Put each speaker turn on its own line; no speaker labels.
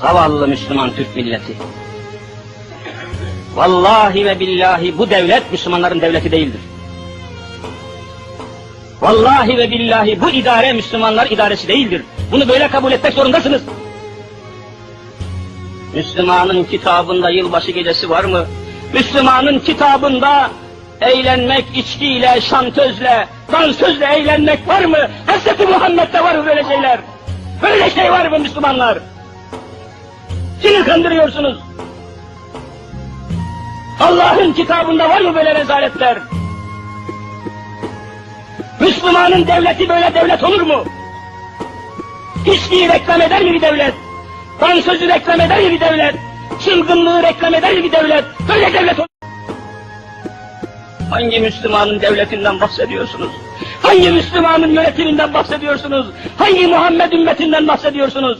Zavallı Müslüman Türk milleti. Vallahi ve billahi bu devlet Müslümanların devleti değildir. Vallahi ve billahi bu idare Müslümanlar idaresi değildir. Bunu böyle kabul etmek zorundasınız. Müslümanın kitabında yılbaşı gecesi var mı? Müslümanın kitabında eğlenmek içkiyle, şantözle, dansözle eğlenmek var mı? Hz. Muhammed'de var mı böyle şeyler? Böyle şey var mı Müslümanlar? Kimi kandırıyorsunuz? Allah'ın kitabında var mı böyle rezaletler? Müslümanın devleti böyle devlet olur mu? İçkiyi reklam eder mi bir devlet? Dansözü reklam eder mi bir devlet? Çılgınlığı reklam eder mi bir devlet? Böyle devlet olur. Hangi Müslümanın devletinden bahsediyorsunuz? Hangi Müslümanın yönetiminden bahsediyorsunuz? Hangi Muhammed ümmetinden bahsediyorsunuz?